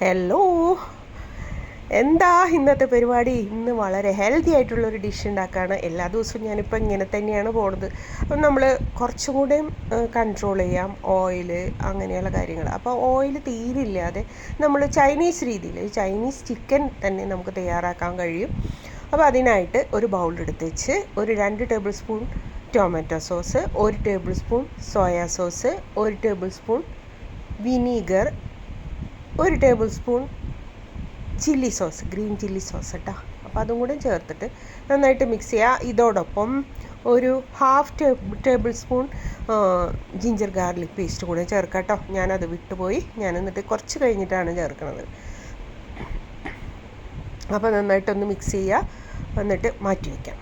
Hello എന്താ ഇന്നത്തെ പരിപാടി? ഇന്ന് വളരെ ഹെൽത്തി ആയിട്ടുള്ള ഒരു ഡിഷ് ഉണ്ടാക്കുകയാണ് എല്ലാ ദിവസവും ഞാനിപ്പോൾ ഇങ്ങനെ തന്നെയാണ് പോണത്. അപ്പം നമ്മൾ കുറച്ചും കൂടെ കൺട്രോൾ ചെയ്യാം. ഓയിൽ അങ്ങനെയുള്ള കാര്യങ്ങൾ അപ്പോൾ ഓയിൽ തീരില്ലാതെ നമ്മൾ ചൈനീസ് രീതിയിൽ ചൈനീസ് ചിക്കൻ തന്നെ നമുക്ക് തയ്യാറാക്കാൻ കഴിയും. അപ്പോൾ അതിനായിട്ട് ഒരു ബൗൾ എടുത്ത് വെച്ച് ഒരു രണ്ട് ടേബിൾ സ്പൂൺ ടൊമാറ്റോ സോസ് ഒരു ടേബിൾ സ്പൂൺ സോയാ സോസ് ഒരു ടേബിൾ സ്പൂൺ വിനീഗർ ഒരു tablespoon chilli sauce green chilli sauce കേട്ടോ അപ്പോൾ അതും കൂടെ ചേർത്തിട്ട് നന്നായിട്ട് മിക്സ് ചെയ്യുക ഇതോടൊപ്പം ഒരു half tablespoon ginger garlic paste കൂടെ ചേർക്കാം കേട്ടോ ഞാനത് വിട്ടുപോയി. ഞാൻ എന്നിട്ട് കുറച്ച് കഴിഞ്ഞിട്ടാണ് ചേർക്കുന്നത് അപ്പോൾ നന്നായിട്ടൊന്ന് മിക്സ് ചെയ്യുക എന്നിട്ട് മാറ്റി വയ്ക്കാം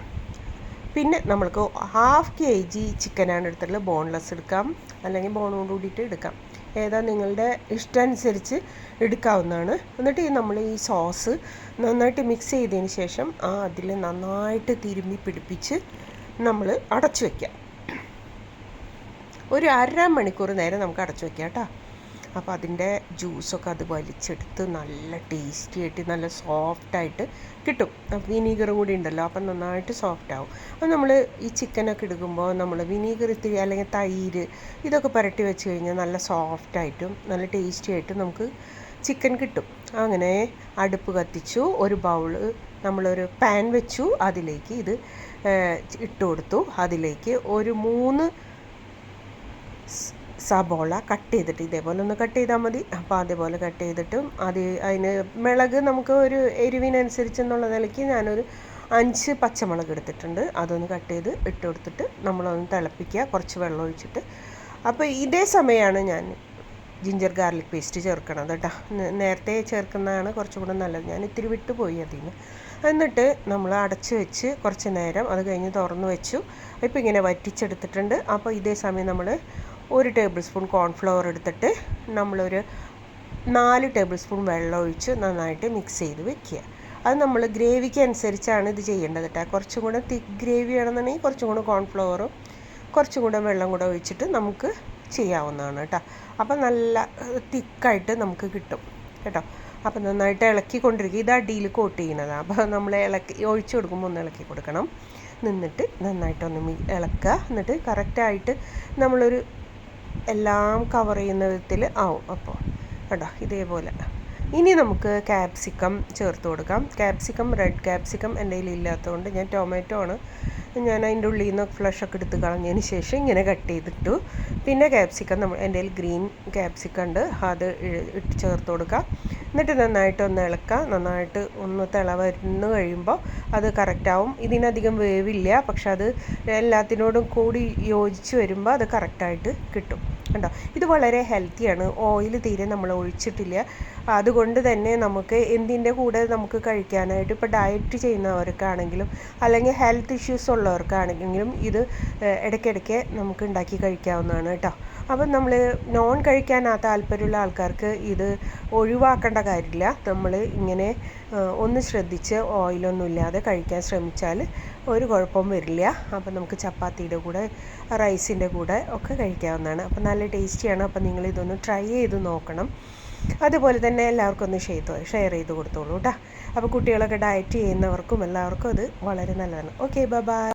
പിന്നെ നമ്മൾക്ക് ഹാഫ് കെ ജി ചിക്കനാണ് എടുത്തിട്ടുള്ളത്. ബോൺലെസ് എടുക്കാം. അല്ലെങ്കിൽ ബോണോട് കൂടിയിട്ട് എടുക്കാം. ഏതാ നിങ്ങളുടെ ഇഷ്ടമനുസരിച്ച് എടുക്കാവുന്നതാണ്. എന്നിട്ട് നമ്മൾ ഈ സോസ് നന്നായിട്ട് മിക്സ് ചെയ്തതിന് ശേഷം ആ അതിൽ നന്നായിട്ട് തിരുമ്മി പിടിപ്പിച്ച് നമ്മൾ അടച്ചു വയ്ക്കാം ഒരു അര മണിക്കൂർ നേരം നമുക്ക് അടച്ചു വയ്ക്കാം കേട്ടോ. അപ്പോൾ അതിന്റെ ജ്യൂസൊക്കെ അത് വലിച്ചെടുത്ത് നല്ല ടേസ്റ്റി ആയിട്ട് നല്ല സോഫ്റ്റായിട്ട് കിട്ടും. വിനീഗർ കൂടി ഉണ്ടല്ലോ അപ്പം നന്നായിട്ട് സോഫ്റ്റ് ആവും. അപ്പം നമ്മൾ ഈ ചിക്കനൊക്കെ എടുക്കുമ്പോൾ നമ്മൾ വിനീഗർ ഇത്തിരി അല്ലെങ്കിൽ തൈര് ഇതൊക്കെ പുരട്ടി വെച്ച് കഴിഞ്ഞാൽ നല്ല സോഫ്റ്റായിട്ടും നല്ല ടേസ്റ്റി ആയിട്ടും നമുക്ക് ചിക്കൻ കിട്ടും. അങ്ങനെ അടുപ്പ് കത്തിച്ചു ഒരു ബൗൾ നമ്മളൊരു പാൻ വെച്ചു അതിലേക്ക് ഇത് ഇട്ട് കൊടുത്തു. അതിലേക്ക് ഒരു മൂന്ന് സബോള കട്ട് ചെയ്തിട്ട് ഇതേപോലെ ഒന്ന് കട്ട് ചെയ്താൽ മതി. അപ്പോൾ അതേപോലെ കട്ട് ചെയ്തിട്ടും അത് അതിന് മിളക് നമുക്ക് ഒരു എരിവിനനുസരിച്ച് എന്നുള്ള നിലയ്ക്ക് ഞാനൊരു അഞ്ച് പച്ചമുളക് എടുത്തിട്ടുണ്ട്. അതൊന്ന് കട്ട് ചെയ്ത് ഇട്ട് കൊടുത്തിട്ട് നമ്മളൊന്ന് തിളപ്പിക്കുക. കുറച്ച് വെള്ളം ഒഴിച്ചിട്ട്. അപ്പോൾ ഇതേ സമയമാണ് ഞാൻ ജിഞ്ചർ ഗാർലിക് പേസ്റ്റ് ചേർക്കണത് കേട്ടോ. നേരത്തെ ചേർക്കുന്നതാണ് കുറച്ചും കൂടെ നല്ലത്. ഞാൻ ഇത്തിരി വിട്ടുപോയി അതിന്. എന്നിട്ട് നമ്മൾ അടച്ച് വെച്ച് കുറച്ച് നേരം അത് കഴിഞ്ഞ് തുറന്ന് വെച്ചു. ഇപ്പോൾ ഇങ്ങനെ വറ്റിച്ചെടുത്തിട്ടുണ്ട്. അപ്പോൾ ഇതേ സമയം നമ്മൾ ഒരു ടേബിൾ സ്പൂൺ കോൺഫ്ലവർ എടുത്തിട്ട് നമ്മളൊരു നാല് ടേബിൾ സ്പൂൺ വെള്ളം ഒഴിച്ച് നന്നായിട്ട് മിക്സ് ചെയ്ത് വെക്കുക. അത് നമ്മൾ ഗ്രേവിക്ക് അനുസരിച്ചാണ് ഇത് ചെയ്യേണ്ടത് കേട്ടോ കുറച്ചും കൂടെ തിക്ക് ഗ്രേവി ആണെന്നുണ്ടെങ്കിൽ കുറച്ചും കൂടെ കോൺഫ്ലവറും കുറച്ചും കൂടെ വെള്ളം കൂടെ ഒഴിച്ചിട്ട് നമുക്ക് ചെയ്യാവുന്നതാണ് കേട്ടോ അപ്പം നല്ല തിക്കായിട്ട് നമുക്ക് കിട്ടും കേട്ടോ. അപ്പം നന്നായിട്ട് ഇളക്കി ഇളക്കിക്കൊണ്ടിരിക്കുക. ഇത് അടിയിൽ കോട്ട് ചെയ്യുന്നതാണ് അപ്പോൾ നമ്മൾ ഇളക്കി ഒഴിച്ച് കൊടുക്കുമ്പോൾ ഒന്ന് ഇളക്കി കൊടുക്കണം. നിന്നിട്ട് നന്നായിട്ടൊന്ന് ഇളക്കുക. എന്നിട്ട് കറക്റ്റായിട്ട് നമ്മളൊരു എല്ലാം കവർ ചെയ്യുന്ന വിധത്തിൽ ആവും അപ്പോൾ. കേട്ടോ ഇതേപോലെ. ഇനി നമുക്ക് ക്യാപ്സിക്കം ചേർത്ത് കൊടുക്കാം. ക്യാപ്സിക്കം റെഡ് ക്യാപ്സിക്കം എന്റെ കയ്യിൽ ഇല്ലാത്തതുകൊണ്ട് ഞാൻ ടൊമാറ്റോ ആണ്. ഞാൻ അതിന്റെ ഉള്ളിൽ നിന്ന് ഫ്ലഷൊക്കെ എടുത്ത് കളഞ്ഞതിന് ശേഷം ഇങ്ങനെ കട്ട് ചെയ്തിട്ടു. പിന്നെ ക്യാപ്സിക്കം നമ്മൾ എന്റെ കയ്യിൽ ഗ്രീൻ ക്യാപ്സിക്കം ഉണ്ട്. അത് ഇട്ട് ചേർത്ത് കൊടുക്കാം. എന്നിട്ട് നന്നായിട്ട് ഒന്ന് ഇളക്കുക നന്നായിട്ട് ഒന്ന് തിള വരുന്നു കഴിയുമ്പോൾ അത് കറക്റ്റാവും ഇതിനധികം വേവില്ല. പക്ഷെ അത് എല്ലാത്തിനോടും കൂടി യോജിച്ച് വരുമ്പോൾ അത് കറക്റ്റായിട്ട് കിട്ടും. കണ്ടോ ഇത് വളരെ ഹെൽത്തിയാണ് ഓയിൽ തീരെ നമ്മൾ ഒഴിച്ചിട്ടില്ല. അതുകൊണ്ട് തന്നെ നമുക്ക് എന്തിന്റെ കൂടെ നമുക്ക് കഴിക്കാനായിട്ട് ഇപ്പോൾ ഡയറ്റ് ചെയ്യുന്നവർക്കാണെങ്കിലും അല്ലെങ്കിൽ ഹെൽത്ത് ഇഷ്യൂസ് ഉള്ളവർക്കാണെങ്കിലും ഇത് ഇടയ്ക്കിടയ്ക്ക് നമുക്ക് ഉണ്ടാക്കി കഴിക്കാവുന്നതാണ് കേട്ടോ. അപ്പം നമ്മൾ നോൺ കഴിക്കാൻ ആ താല്പര്യമുള്ള ആൾക്കാർക്ക് ഇത് ഒഴിവാക്കേണ്ട കാര്യമില്ല. നമ്മൾ ഇങ്ങനെ ഒന്ന് ശ്രദ്ധിച്ച് ഓയിലൊന്നും ഇല്ലാതെ കഴിക്കാൻ ശ്രമിച്ചാൽ ഒരു കുഴപ്പവും വരില്ല. അപ്പം നമുക്ക് ചപ്പാത്തിയുടെ കൂടെ റൈസിന്റെ കൂടെ ഒക്കെ കഴിക്കാവുന്നതാണ്. അപ്പം നല്ല ടേസ്റ്റിയാണ്. അപ്പം നിങ്ങൾ ഇതൊന്ന് ട്രൈ ചെയ്ത് നോക്കണം. അതുപോലെ തന്നെ എല്ലാവർക്കും ഒന്ന് ഷെയ്ത്ത് ഷെയർ ചെയ്ത് കൊടുത്തോളൂ കേട്ടോ. അപ്പോൾ കുട്ടികളൊക്കെ ഡയറ്റ് ചെയ്യുന്നവർക്കും എല്ലാവർക്കും അത് വളരെ നല്ലതാണ്. Okay bye.